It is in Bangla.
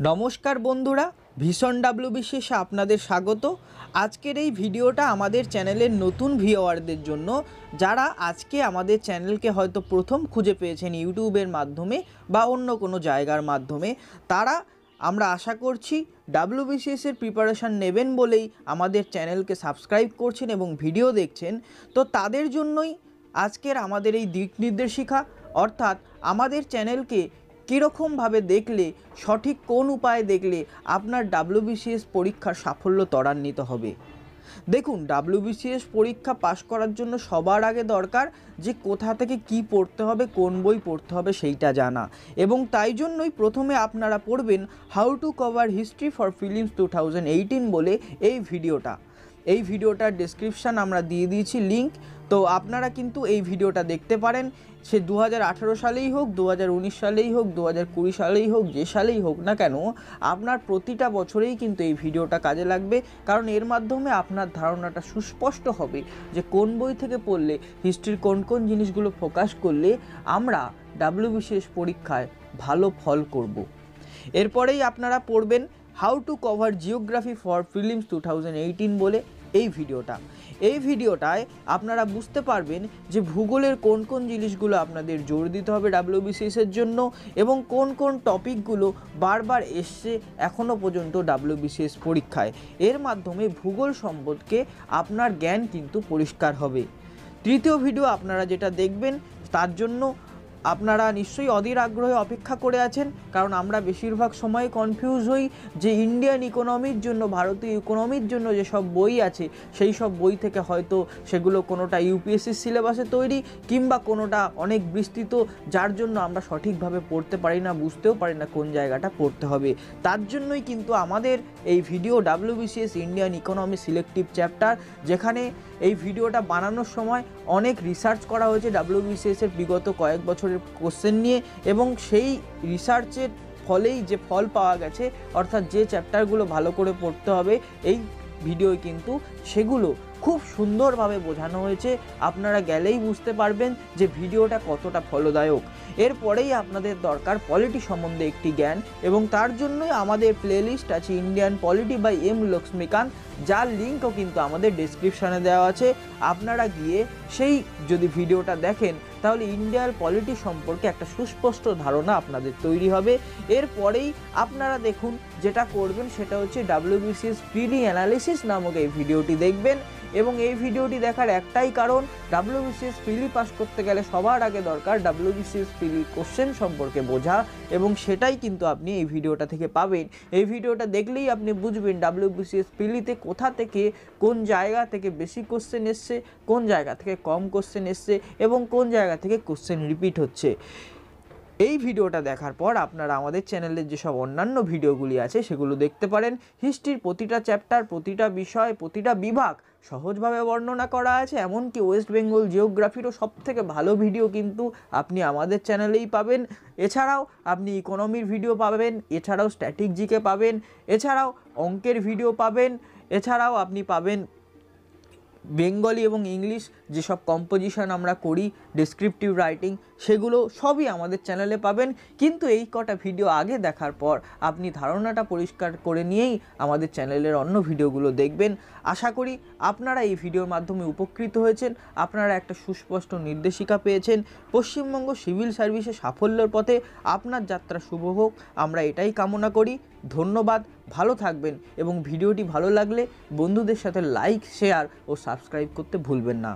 নমস্কার বন্ধুরা, ভীষণ ডাব্লু বিশেষে আপনাদের স্বাগত। আজকের এই ভিডিওটা আমাদের চ্যানেলের নতুন ভিওয়ারদের জন্য, যারা আজকে আমাদের চ্যানেলকে হয়তো প্রথম খুঁজে পেয়েছেন ইউটিউবের মাধ্যমে বা অন্য কোনো জায়গার মাধ্যমে, তারা আমরা আশা করছি ডাব্লিউবিসিএস এর প্রিপারেশান নেবেন বলেই আমাদের চ্যানেলকে সাবস্ক্রাইব করছেন এবং ভিডিও দেখছেন। তো তাদের জন্যই আজকের আমাদের এই দিক নির্দেশিকা, অর্থাৎ আমাদের চ্যানেলকে কীরকমভাবে দেখলে, সঠিক কোন উপায়ে দেখলে আপনার ডাব্লিউবিসিএস পরীক্ষার সাফল্য ত্বরান্বিত হবে? দেখুন, ডাব্লিউবিসিএস পরীক্ষা পাশ করার জন্য সবার আগে দরকার যে কোথা থেকে কি পড়তে হবে, কোন বই পড়তে হবে সেইটা জানা। এবং তাই জন্যই প্রথমে আপনারা পড়বেন how to cover history for prelims two বলে এই ভিডিওটা। এই ভিডিওটার ডেসক্রিপশান আমরা দিয়ে দিয়েছি, লিংক। তো আপনারা কিন্তু এই ভিডিওটা দেখতে পারেন। সে দু হাজার আঠেরো সালেই হোক দু হাজার উনিশ সালেই হোক দু সালেই হোক, যে সালেই হোক না কেন, আপনার প্রতিটা বছরেই কিন্তু এই ভিডিওটা কাজে লাগবে। কারণ এর মাধ্যমে আপনার ধারণাটা সুস্পষ্ট হবে যে কোন বই থেকে পড়লে হিস্ট্রির কোন কোন জিনিসগুলো ফোকাস করলে আমরা ডাব্লিউবিসিএস পরীক্ষায় ভালো ফল করব। এরপরেই আপনারা পড়বেন how to cover geography for prelims two বলে। এই ভিডিওটা। এই ভিডিওটায় আপনারা বুঝতে পারবেন যে ভূগোলের কোন কোন জিনিসগুলো আপনাদের জোর দিতে হবে ডাব্লিউবিসিএস এর জন্য এবং কোন কোন টপিকগুলো বারবার এসছে এখনও পর্যন্ত ডাব্লিউবিসিএস পরীক্ষায়। এর মাধ্যমে ভূগোল সম্পর্কে আপনার জ্ঞান কিন্তু পরিষ্কার হবে। তৃতীয় ভিডিও আপনারা যেটা দেখবেন, তার জন্য আপনারা নিশ্চয়ই অধীর আগ্রহে অপেক্ষা করে আছেন, কারণ আমরা বেশিরভাগ সময় কনফিউজ হই যে ইন্ডিয়ান ইকোনমির জন্য, ভারতীয় ইকোনমির জন্য যেসব বই আছে, সেই সব বই থেকে হয়তো সেগুলো কোনোটা ইউপিএসসির সিলেবাসে তৈরি, কিংবা কোনোটা অনেক বিস্তৃত, যার জন্য আমরা সঠিকভাবে পড়তে পারি না, বুঝতেও পারি না কোন জায়গাটা পড়তে হবে। তার জন্যই কিন্তু আমাদের এই video WBCS Indian economy selective chapter যেখানে এই ভিডিওটা বানানোর সময় অনেক রিসার্চ করা হয়েছে ডাব্লিউবিসিএস এর বিগত কয়েক বছরের কোশ্চেন নিয়ে এবং সেই রিসার্চের ফলেই যে ফল পাওয়া গেছে, অর্থাৎ যে চ্যাপ্টারগুলো ভালো করে পড়তে হবে, এই ভিডিওয় কিন্তু সেগুলো খুব সুন্দরভাবে বোঝানো হয়েছে। আপনারা গেলেই বুঝতে পারবেন যে ভিডিওটা কতটা ফলদায়ক। এরপরেই আপনাদের দরকার পলিটি সম্বন্ধে একটি জ্ঞান এবং তার জন্যই আমাদের প্লেলিস্ট আছে Indian polity by M Laxmikanth যার লিঙ্কও কিন্তু আমাদের ডিসক্রিপশানে দেওয়া আছে। আপনারা গিয়ে সেই যদি ভিডিওটা দেখেন তাহলে ইন্ডিয়ার পলিটি সম্পর্কে একটা সুস্পষ্ট ধারণা আপনাদের তৈরি হবে। এরপরেই আপনারা দেখুন যেটা করবেন সেটা হচ্ছে ডাব্লিউবিসিএস প্রিলি অ্যানালিসিস নামক এই ভিডিওটি দেখবেন। এবং এই ভিডিওটি দেখার একটাই কারণ ডাব্লিউবিসিএস প্রিলি পাস করতে গেলে সবার আগে দরকার ডাব্লিউবিসিএস প্রিলি কোশ্চেন সম্পর্কে বোঝা এবং সেটাই কিন্তু আপনি এই ভিডিওটা থেকে পাবেন। এই ভিডিওটা দেখলেই আপনি বুঝবেন ডাব্লিউবিসিএস প্রিলিতে কোথা থেকে কোন জায়গা থেকে বেশি কোশ্চেন এসছে, কোন জায়গা থেকে কম কোশ্চেন এসছে এবং কোন জায়গা থেকে কোশ্চেন রিপিট হচ্ছে। এই ভিডিওটা দেখার পর আপনারা আমাদের চ্যানেলের যেসব অন্যান্য ভিডিওগুলি আছে সেগুলো দেখতে পারেন। হিস্ট্রির প্রতিটা চ্যাপ্টার, প্রতিটা বিষয়, প্রতিটা বিভাগ সহজভাবে বর্ণনা করা আছে। এমনকি ওয়েস্ট বেঙ্গল জিওগ্রাফিরও সব থেকে ভালো ভিডিও কিন্তু আপনি আমাদের চ্যানেলেই পাবেন। এছাড়াও আপনি ইকোনমির ভিডিও পাবেন, এছাড়াও স্ট্যাটিক জিকে পাবেন, এছাড়াও অঙ্কের ভিডিও পাবেন, এছাড়াও আপনি পাবেন বেঙ্গলি এবং ইংলিশ যেসব কম্পোজিশন আমরা করি ডেসক্রিপটিভ রাইটিং সেগুলো সবই আমাদের চ্যানেলে পাবেন। কিন্তু এই কটা ভিডিও আগে দেখার পর আপনি ধারণাটা পরিষ্কার করে নিয়েই আমাদের চ্যানেলের অন্য ভিডিওগুলো দেখবেন। আশা করি আপনারা এই ভিডিওর মাধ্যমে উপকৃত হয়েছেন। আপনারা একটা সুস্পষ্ট নির্দেশিকা পেয়েছেন। পশ্চিমবঙ্গ সিভিল সার্ভিসে সাফল্যের পথে আপনার যাত্রা শুভ হোক। আমরা এটাই কামনা করি। ধন্যবাদ। ভালো থাকবেন এবং ভিডিওটি ভালো লাগলে বন্ধুদের সাথে লাইক, শেয়ার ও সাবস্ক্রাইব করতে ভুলবেন না।